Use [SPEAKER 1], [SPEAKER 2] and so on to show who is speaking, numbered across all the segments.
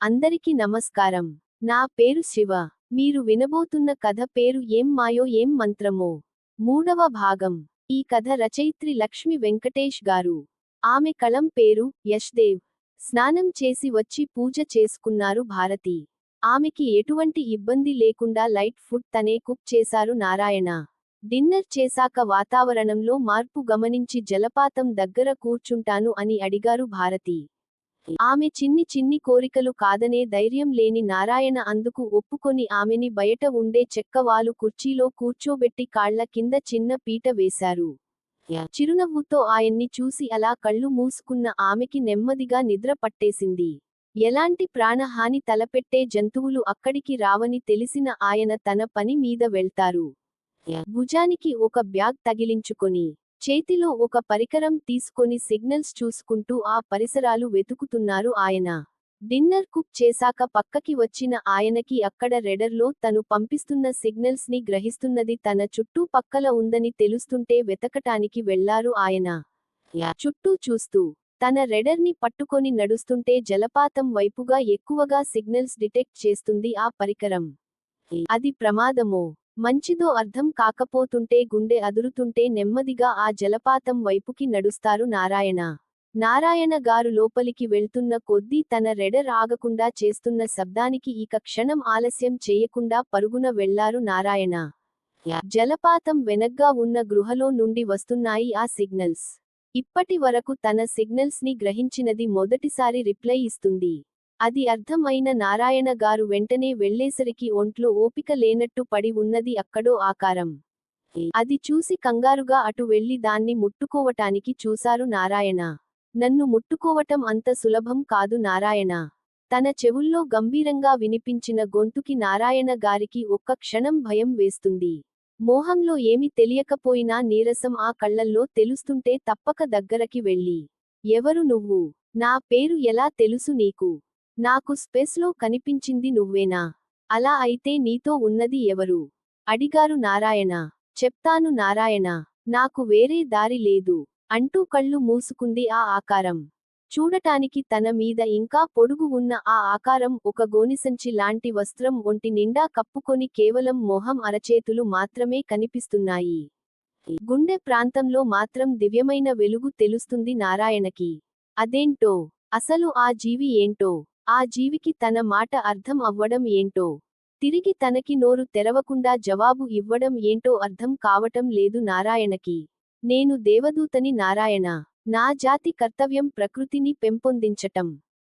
[SPEAKER 1] అందరికి నమస్కారం. నా పేరు శివ. మీరు వినబోతున్న కథ పేరు ఏం మాయో ఏం మంత్రమో. మూడవ భాగం. ఈ కథ రచయిత్రి లక్ష్మి వెంకటేష్ గారు. ఆమె కళం పేరు యష్దేవ్. స్నానం చేసి వచ్చి పూజ చేసుకున్నారు భారతి. ఆమెకి ఎటువంటి ఇబ్బంది లేకుండా లైట్ ఫుడ్ తనే కుక్ చేశారు నారాయణ. డిన్నర్ చేశాక వాతావరణంలో మార్పు గమనించి జలపాతం దగ్గర కూర్చుంటాను అని అడిగారు భారతి. ఆమె చిన్ని చిన్ని కోరికలు కాదనే ధైర్యం లేని నారాయణ అందుకు ఒప్పుకొని ఆమెని బయట ఉండే చెక్కవాలు కుర్చీలో కూర్చోబెట్టి కాళ్ళ కింద చిన్న పీట వేశారు. చిరునవ్వుతో ఆయన్ని చూసి అలా కళ్ళు మూసుకున్న ఆమెకి నెమ్మదిగా నిద్ర పట్టేసింది. ఎలాంటి ప్రాణహాని తలపెట్టే జంతువులు అక్కడికి రావని తెలిసిన ఆయన తన పని మీద వెళ్తారు. భుజానికి ఒక బ్యాగ్ తగిలించుకొని చేతిలో ఒక పరికరం తీసుకొని సిగ్నల్స్ చూసుకుంటూ ఆ పరిసరాలు వెతుకుతున్నారు ఆయన. డిన్నర్ కుక్ చేశాక పక్కకి వచ్చిన ఆయనకి అక్కడ రెడర్లో తను పంపిస్తున్న సిగ్నల్స్ని గ్రహిస్తున్నది తన చుట్టూ పక్కల ఉందని తెలుస్తుంటే వెతకటానికి వెళ్ళారు ఆయన. చుట్టూ చూస్తూ తన రెడర్ని పట్టుకొని నడుస్తుంటే జలపాతం వైపుగా ఎక్కువగా సిగ్నల్స్ డిటెక్ట్ చేస్తుంది ఆ పరికరం. అది ప్రమాదమో? మంచిదో అర్థం కాకపోతుంటే గుండె అదురుతుంటే నెమ్మదిగా ఆ జలపాతం వైపుకి నడుస్తారు నారాయణ. నారాయణ గారు లోపలికి వెళ్తున్న కొద్దీ తన రెడర్ ఆగకుండా చేస్తున్న శబ్దానికి ఇక క్షణం ఆలస్యం చేయకుండా పరుగున వెళ్ళారు నారాయణ. జలపాతం వెనగ్గా ఉన్న గృహలో నుండి వస్తున్నాయి ఆ సిగ్నల్స్. ఇప్పటి వరకు తన సిగ్నల్స్ని గ్రహించినది మొదటిసారి రిప్లై ఇస్తుంది. అది అర్థమైన అయిన నారాయణ గారు వెంటనే వెళ్ళేసరికి ఒంట్లో ఓపిక లేనట్టు పడి ఉన్నది అక్కడో ఆకారం. అది చూసి కంగారుగా అటు వెళ్ళి దాన్ని ముట్టుకోవటానికి చూశారు నారాయణ. నన్ను ముట్టుకోవటం అంత సులభం కాదు నారాయణ. తన చెవుల్లో గంభీరంగా వినిపించిన గొంతుకి నారాయణ గారికి ఒక్క క్షణం భయం వేస్తుంది. మోహంలో ఏమి తెలియకపోయినా నీరసం ఆ కళ్ళల్లో తెలుస్తుంటే తప్పక దగ్గరకి వెళ్ళి ఎవరు నువ్వు? నా పేరు ఎలా తెలుసు నీకు? నాకు స్పేస్లో కనిపించింది నువ్వేనా? అలా అయితే నీతో ఉన్నది ఎవరు? అడిగారు నారాయణ. చెప్తాను నారాయణ. నాకు వేరే దారి లేదు. అంటూ కళ్ళు మూసుకుంది ఆ ఆకారం. చూడటానికి తన మీద ఇంకా పొడుగు ఉన్న ఆ ఆకారం ఒక గోనిసంచి లాంటి వస్త్రం ఒంటి నిండా కప్పుకొని కేవలం మొహం అరచేతులు మాత్రమే కనిపిస్తున్నాయి. గుండె ప్రాంతంలో మాత్రం దివ్యమైన వెలుగు తెలుస్తుంది నారాయణకి. అదేంటో? అసలు ఆ జీవి ఏంటో? ఆ జీవికి తన మాట అర్థం అవ్వడం ఏంటో? తిరిగి తనకి నోరు తెరవకుండా జవాబు ఇవ్వడం ఏంటో అర్థం కావటం లేదు నారాయణకి. నేను దేవదూతని నారాయణ. నా జాతి కర్తవ్యం ప్రకృతిని పెంపొందించటం.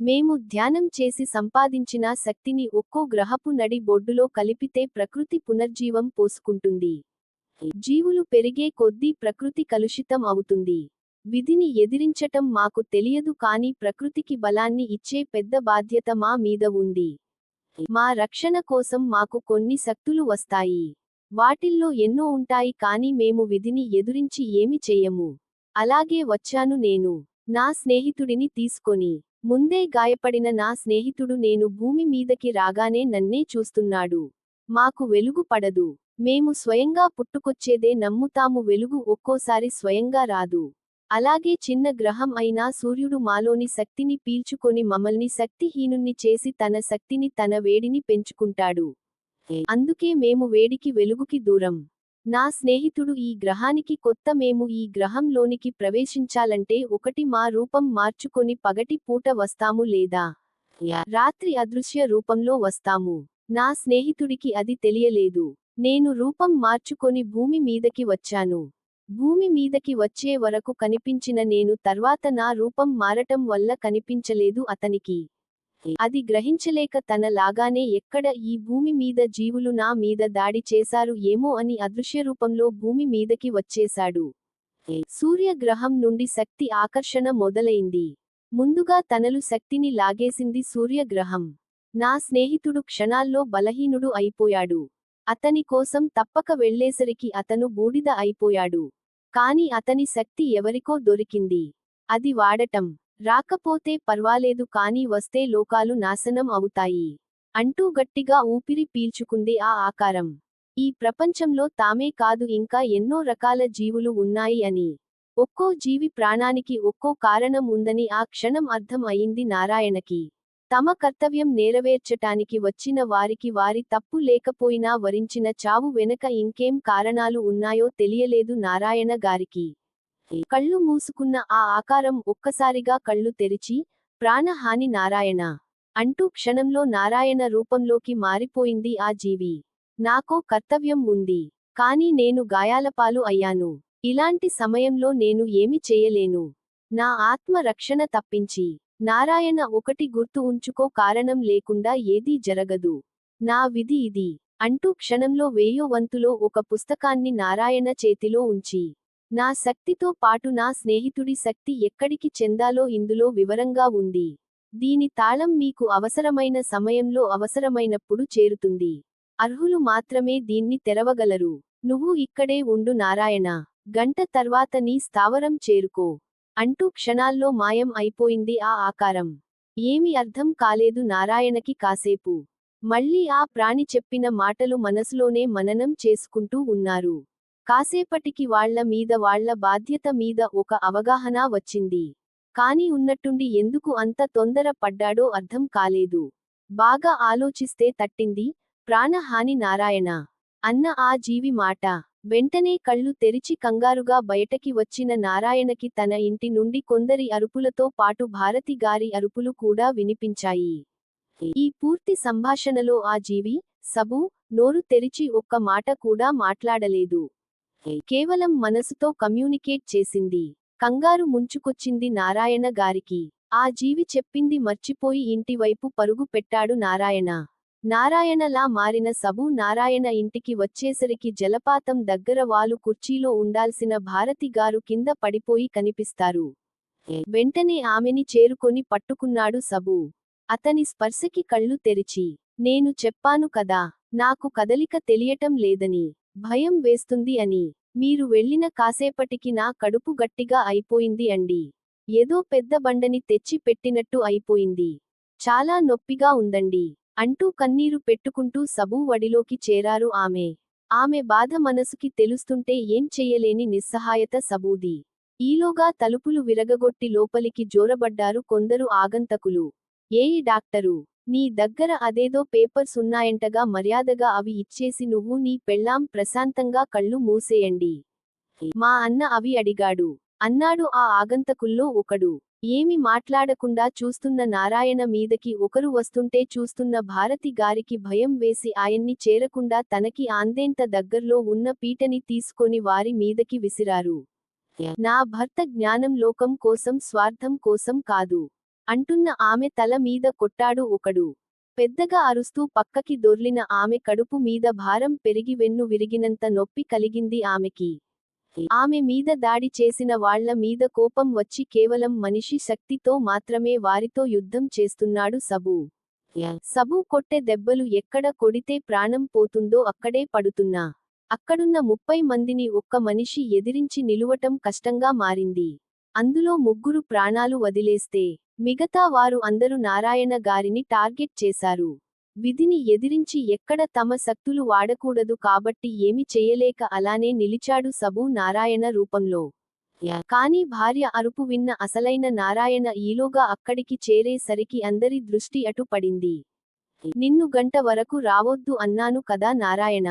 [SPEAKER 1] మేము ధ్యానం చేసి సంపాదించిన శక్తిని ఒక్కో గ్రహపు నడి బొడ్డులో కలిపితే ప్రకృతి పునర్జీవం పోసుకుంటుంది. జీవులు పెరిగే కొద్దీ ప్రకృతి కలుషితం అవుతుంది. విధిని ఎదిరించటం మాకు తెలియదు కాని ప్రకృతికి బలాన్ని ఇచ్చే పెద్ద బాధ్యత మా మీద ఉంది. మా రక్షణ కోసం మాకు కొన్ని శక్తులు వస్తాయి. వాటిల్లో ఎన్నో ఉంటాయి కాని మేము విధిని ఎదురించి ఏమి చెయ్యము అలాగే వచ్చాను నేను. నా స్నేహితుడిని తీసుకొని. ముందే గాయపడిన నా స్నేహితుడు నేను భూమి మీదకి రాగానే నన్నే చూస్తున్నాడు. మాకు వెలుగు పడదు. మేము స్వయంగా పుట్టుకొచ్చేదే నమ్ముతాము వెలుగు ఒక్కోసారి స్వయంగా రాదు. అలాగే చిన్న గ్రహం అయినా సూర్యుడు మాలోని శక్తిని పీల్చుకొని మమ్మల్ని శక్తిహీనుణ్ణి చేసి తన శక్తిని తన వేడిని పెంచుకుంటాడు. అందుకే మేము వేడికి వెలుగుకి దూరం. నా స్నేహితుడు ఈ గ్రహానికి కొత్త మేము ఈ గ్రహంలోనికి ప్రవేశించాలంటే ఒకటి మా రూపం మార్చుకొని పగటి పూట వస్తాము లేదా? రాత్రి అదృశ్య రూపంలో వస్తాము. నా స్నేహితుడికి అది తెలియలేదు. నేను రూపం మార్చుకొని భూమి మీదకి వచ్చాను. భూమి మీదకి వచ్చే వరకు కనిపించిన నేను తర్వాత నా రూపం మారటం వల్ల కనిపించలేదు అతనికి. అది గ్రహించలేక తన లాగానే ఎక్కడ ఈ భూమి మీద జీవులు నా మీద దాడి చేశారు ఏమో అని అదృశ్య రూపంలో భూమి మీదకి వచ్చేశాడు. సూర్యగ్రహం నుండి శక్తి ఆకర్షణ మొదలైంది. ముందుగా తనలు శక్తిని లాగేసింది సూర్యగ్రహం. నా స్నేహితుడు క్షణాల్లో బలహీనుడు అయిపోయాడు. అతని కోసం తప్పక వెళ్ళేసరికి అతను బూడిద అయిపోయాడు. కాని అతని శక్తి ఎవరికో దొరికింది. అది వాడటం. రాకపోతే పర్వాలేదు కాని వస్తే లోకాలు నాశనం అవుతాయి. అంటూ గట్టిగా ఊపిరి పీల్చుకుంది ఆ ఆకారం. ఈ ప్రపంచంలో తామే కాదు ఇంకా ఎన్నో రకాల జీవులు ఉన్నాయి అని. ఒక్కో జీవి ప్రాణానికి ఒక్కో కారణం ఉందని ఆ క్షణం అర్థం అయింది నారాయణకి. తమ కర్తవ్యం నెరవేర్చటానికి వచ్చిన వారికి వారి తప్పు లేకపోయినా వరించిన చావు వెనక ఇంకేం కారణాలు ఉన్నాయో తెలియలేదు నారాయణ గారికి. కళ్ళు మూసుకున్న ఆ ఆకారం ఒక్కసారిగా కళ్ళు తెరిచి ప్రాణహాని నారాయణ అంటూ క్షణంలో నారాయణ రూపంలోకి మారిపోయింది ఆ జీవి. నాకో కర్తవ్యం ఉంది కాని నేను గాయాలపాలు అయ్యాను. ఇలాంటి సమయంలో నేను ఏమి చేయలేను. నా ఆత్మ రక్షణ తప్పించి నారాయణ ఒకటి గుర్తు ఉంచుకో కారణం లేకుండా ఏదీ జరగదు. నా విధి ఇది. అంటూ క్షణంలో వేయో వంతులో ఒక పుస్తకాన్ని నారాయణ చేతిలో ఉంచి నా శక్తితో పాటు నా స్నేహితుడి శక్తి ఎక్కడికి చెందాలో ఇందులో వివరంగా ఉంది. దీని తాళం మీకు అవసరమైన సమయంలో అవసరమైనప్పుడు చేరుతుంది. అర్హులు మాత్రమే దీన్ని తెరవగలరు. నువ్వు ఇక్కడే ఉండు నారాయణ. గంట తర్వాత నీ స్థావరం చేరుకో. అంటూ క్షణాల్లో మాయం అయిపోయింది ఆ ఆకారం. ఏమి అర్థం కాలేదు నారాయణకి కాసేపు. మళ్ళీ ఆ ప్రాణి చెప్పిన మాటలు మనసులోనే మననం చేసుకుంటూ ఉన్నారు. కాసేపటికి వాళ్ళ మీద వాళ్ళ బాధ్యత మీద ఒక అవగాహన వచ్చింది. కాని ఉన్నట్టుండి ఎందుకు అంత తొందర పడ్డాడో అర్థం కాలేదు. బాగా ఆలోచిస్తే తట్టింది ప్రాణహాని నారాయణ. అన్న ఆ జీవి మాట. వెంటనే కళ్ళు తెరిచి కంగారుగా బయటకి వచ్చిన నారాయణకి తన ఇంటి నుండి కొందరి అరుపులతో పాటు భారతి గారి అరుపులు కూడా వినిపించాయి. ఈ పూర్తి సంభాషణలో ఆ జీవి సబు నోరు తెరిచి ఒక్క మాట కూడా మాట్లాడలేదు. కేవలం మనసుతో కమ్యూనికేట్ చేసింది. కంగారు ముంచుకొచ్చింది నారాయణ గారికి. ఆ జీవి చెప్పింది మర్చిపోయి ఇంటివైపు పరుగు పెట్టాడు నారాయణ. నారాయణలా మారిన సబు నారాయణ ఇంటికి వచ్చేసరికి జలపాతం దగ్గర వాలు కుర్చీలో ఉండాల్సిన భారతి గారు కింద పడిపోయి కనిపిస్తారు. వెంటనే ఆమెని చేరుకొని పట్టుకున్నాడు సబు అతని స్పర్శకి కళ్ళు తెరిచి నేను చెప్పాను కదా నాకు కదలిక తెలియటం లేదని భయం వేస్తుంది అని మీరు వెళ్ళిన కాసేపటికి నా కడుపు గట్టిగా అయిపోయింది అండి. ఏదో పెద్ద బండని తెచ్చి పెట్టినట్టు అయిపోయింది. చాలా నొప్పిగా ఉందండి. అంటూ కన్నీరు పెట్టుకుంటూ సబూ వడిలోకి చేరారు ఆమె. ఆమె బాధ మనసుకి తెలుస్తుంటే ఏం చెయ్యలేని నిస్సహాయత సబూది. ఈలోగా తలుపులు విరగగొట్టి లోపలికి జోరబడ్డారు కొందరు ఆగంతకులు. ఏయి డాక్టరు! నీ దగ్గర అదేదో పేపర్స్ ఉన్నాయంటగా మర్యాదగా అవి ఇచ్చేసి నువ్వు నీ పెళ్ళాం ప్రశాంతంగా కళ్ళు మూసేయండి. మా అన్న అవి అడిగాడు. అన్నాడు ఆ ఆగంతకుల్లో ఒకడు. ఏమి మాట్లాడకుండా చూస్తున్న నారాయణ మీదకి ఒకరు వస్తుంటే చూస్తున్న భారతి గారికి భయం వేసి ఆయన్ని చేరకుండా తనకి ఆందేంత దగ్గర్లో ఉన్న పీటని తీసుకొని వారి మీదకి విసిరారు. నా భర్త జ్ఞానం లోకం కోసం స్వార్థం కోసం కాదు. అంటున్న ఆమె తల మీద కొట్టాడు ఒకడు. పెద్దగా అరుస్తూ పక్కకి దొర్లిన ఆమె కడుపు మీద భారం పెరిగి వెన్ను విరిగినంత నొప్పి కలిగింది ఆమెకి. ఆమె మీద దాడి చేసిన వాళ్ళ మీద కోపం వచ్చి కేవలం మనిషి శక్తితో మాత్రమే వారితో యుద్ధం చేస్తున్నాడు సబు. సబు కొట్టే దెబ్బలు ఎక్కడ కొడితే ప్రాణం పోతుందో అక్కడే పడుతున్నా. అక్కడున్న ముప్పై మందిని ఒక్క మనిషి ఎదిరించి నిలువటం కష్టంగా మారింది. అందులో ముగ్గురు ప్రాణాలు వదిలేస్తే మిగతా వారు అందరూ నారాయణ గారిని టార్గెట్ చేశారు. విధిని ఎదిరించి ఎక్కడ తమ శక్తులు వాడకూడదు కాబట్టి ఏమి చేయలేక అలానే నిలిచాడు సబు నారాయణ రూపంలో. కాని భార్య అరుపు విన్న అసలైన నారాయణ ఈలోగా అక్కడికి చేరేసరికి అందరి దృష్టి అటు పడింది. నిన్ను గంట వరకు రావొద్దు అన్నాను కదా నారాయణ.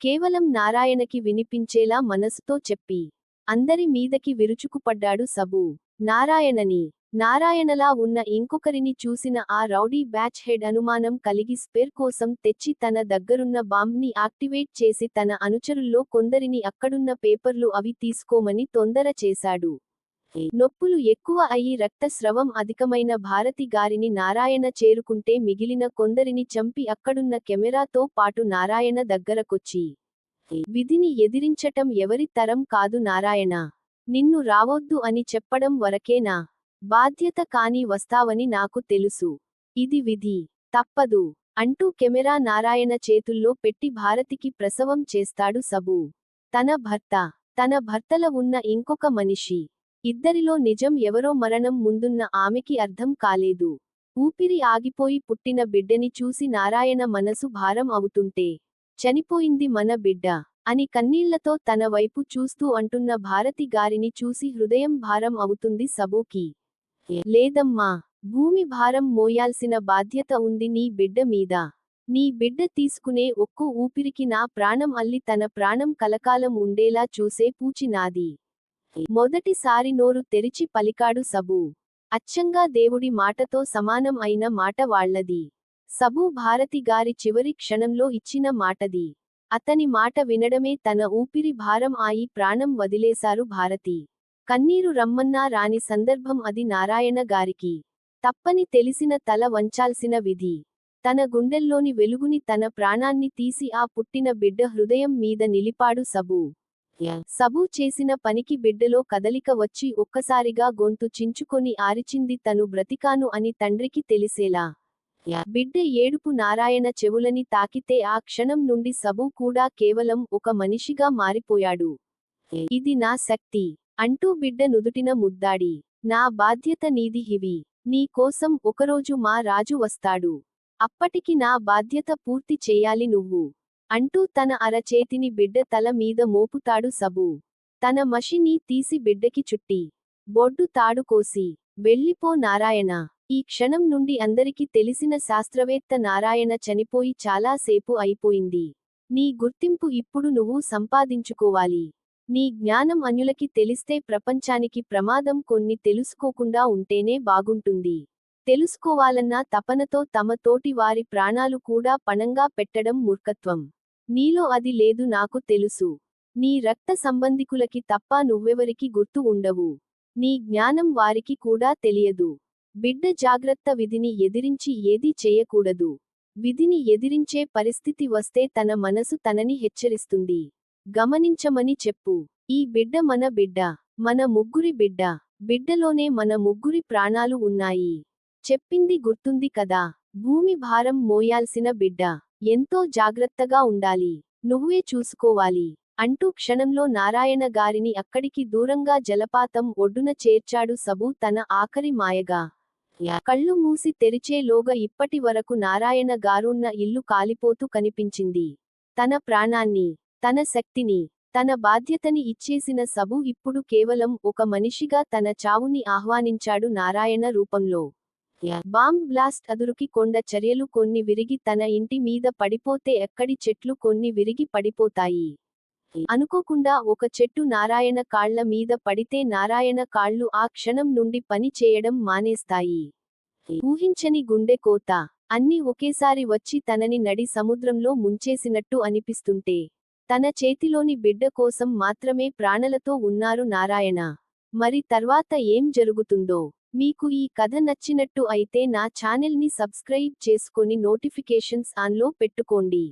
[SPEAKER 1] కేవలం నారాయణకి వినిపించేలా మనసుతో చెప్పి అందరి మీదకి విరుచుకుపడ్డాడు సబు. నారాయణని నారాయణలా ఉన్న ఇంకొకరిని చూసిన ఆ రౌడీ బ్యాచ్ హెడ్ అనుమానం కలిగి స్పేర్ కోసం తెచ్చి తన దగ్గరున్న బాంబ్ని యాక్టివేట్ చేసి తన అనుచరుల్లో కొందరిని అక్కడున్న పేపర్లు అవి తీసుకోమని తొందర చేశాడు. నొప్పులు ఎక్కువ అయి రక్తస్రవం అధికమైన భారతి గారిని నారాయణ చేరుకుంటే మిగిలిన కొందరిని చంపి అక్కడున్న కెమెరాతో పాటు నారాయణ దగ్గరకొచ్చి విధిని ఎదిరించటం ఎవరి తరం కాదు నారాయణ. నిన్ను రావొద్దు అని చెప్పడం వరకేనా? బాధ్యత కాని వస్తావని నాకు తెలుసు. ఇది విధి. తప్పదు. అంటూ కెమెరా నారాయణ చేతుల్లో పెట్టి భారతికి ప్రసవం చేస్తాడు సబు. తన భర్త. తన భర్తల ఉన్న ఇంకొక మనిషి. ఇద్దరిలో నిజం ఎవరో మరణం ముందున్న ఆమెకి అర్థం కాలేదు. ఊపిరి ఆగిపోయి పుట్టిన బిడ్డని చూసి నారాయణ మనసు భారం అవుతుంటే చనిపోయింది మన బిడ్డ అని కన్నీళ్ళతో తన వైపు చూస్తూ అంటున్న భారతి గారిని చూసి హృదయం భారం అవుతుంది సబూకి. లేదమ్మా భూమి భారం మోయాల్సిన బాధ్యత ఉంది నీ బిడ్డ మీద. నీ బిడ్డ తీసుకునే ఒక్కో ఊపిరికి నా ప్రాణం అల్లి తన ప్రాణం కలకాలం ఉండేలా చూసే పూచినాది మొదటిసారి నోరు తెరిచి పలికాడు సబూ. అచ్చంగా దేవుడి మాటతో సమానం అయిన మాట వాళ్ళది. సబూ భారతి గారి చివరి క్షణంలో ఇచ్చిన మాటది. అతని మాట వినడమే తన ఊపిరి భారం ఆయి ప్రాణం వదిలేశారు భారతి. కన్నీరు రమ్మన్నా రాని సందర్భం అది నారాయణ గారికి. తప్పని తెలిసిన తల వంచాల్సిన విధి. తన గుండెల్లోని వెలుగుని తన ప్రాణాన్ని తీసి ఆ పుట్టిన బిడ్డ హృదయం మీద నిలిపాడు సబూ. సబూ చేసిన పనికి బిడ్డలో కదలిక వచ్చి ఒక్కసారిగా గొంతు చించుకొని ఆరిచింది తను బ్రతికాను అని తండ్రికి తెలిసేలా. బిడ్డ ఏడుపు నారాయణ చెవులని తాకితే ఆ క్షణం నుండి సబూ కూడా కేవలం ఒక మనిషిగా మారిపోయాడు. ఇది నా శక్తి. అంటూ బిడ్డ నుదుటిన ముద్దాడి నా బాధ్యత నీది హివి నీ కోసం ఒకరోజు మా రాజు వస్తాడు. అప్పటికి నా బాధ్యత పూర్తి చేయాలి నువ్వు అంటూ తన అరచేతిని బిడ్డ తల మీద మోపుతాడు సబూ. తన మషిని తీసి బిడ్డకి చుట్టి బొడ్డు తాడు కోసి వెళ్ళిపో నారాయణ. ఈ క్షణం నుండి అందరికీ తెలిసిన శాస్త్రవేత్త నారాయణ చనిపోయి చాలాసేపు అయిపోయింది. నీ గుర్తింపు ఇప్పుడు నువ్వు సంపాదించుకోవాలి. నీ జ్ఞానం అన్యులకి తెలిస్తే ప్రపంచానికి ప్రమాదం కొన్ని తెలుసుకోకుండా ఉంటేనే బాగుంటుంది. తెలుసుకోవాలన్న తపనతో తమ తోటి వారి ప్రాణాలు కూడా పణంగా పెట్టడం మూర్ఖత్వం. నీలో అది లేదు నాకు తెలుసు. నీ రక్త సంబంధికులకి తప్ప నువ్వెవరికి గుర్తు ఉండవు. నీ జ్ఞానం వారికి కూడా తెలియదు. బిడ్డ జాగ్రత్త విధిని ఎదిరించి ఏదీ చేయకూడదు. విధిని ఎదిరించే పరిస్థితి వస్తే తన మనసు తనని హెచ్చరిస్తుంది. గమనించమని చెప్పు. ఈ బిడ్డ మన బిడ్డ మన ముగ్గురి బిడ్డ బిడ్డలోనే మన ముగ్గురి ప్రాణాలు ఉన్నాయి. చెప్పింది గుర్తుంది కదా భూమి భారం మోయాల్సిన బిడ్డ ఎంతో జాగ్రత్తగా ఉండాలి నువ్వే చూసుకోవాలి అంటూ క్షణంలో నారాయణ గారిని అక్కడికి దూరంగా జలపాతం ఒడ్డున చేర్చాడు సబు తన ఆఖరి మాయగా. కళ్ళు మూసి తెరిచేలోగా ఇప్పటి వరకు నారాయణ గారున్న ఇల్లు కాలిపోతూ కనిపించింది. తన ప్రాణాన్ని తన శక్తిని తన బాధ్యతని ఇచ్చేసిన సబు ఇప్పుడు కేవలం ఒక మనిషిగా తన చావుని ఆహ్వానించాడు నారాయణ రూపంలో. బాంబ్ బ్లాస్ట్ అదురుకి కొండ చర్యలు కొన్ని విరిగి తన ఇంటి మీద పడిపోతే ఎక్కడి చెట్లు కొన్ని విరిగి పడిపోతాయి. అనుకోకుండా ఒక చెట్టు నారాయణ కాళ్ళ మీద పడితే నారాయణ కాళ్ళు ఆ క్షణం నుండి పని చేయడం మానేస్తాయి. ఊహించని గుండె కోత అన్ని ఒకేసారి వచ్చి తనని నడి సముద్రంలో ముంచేసినట్టు అనిపిస్తుంటే. తన చేతిలోని బిడ్డ కోసం మాత్రమే ప్రాణలతో ఉన్నారు నారాయణ. మరి తర్వాత ఏం జరుగుతుందో? మీకు ఈ కథ నచ్చినట్టు అయితే నా ఛానల్ని సబ్స్క్రైబ్ చేసుకొని నోటిఫికేషన్స్ ఆన్లో పెట్టుకోండి.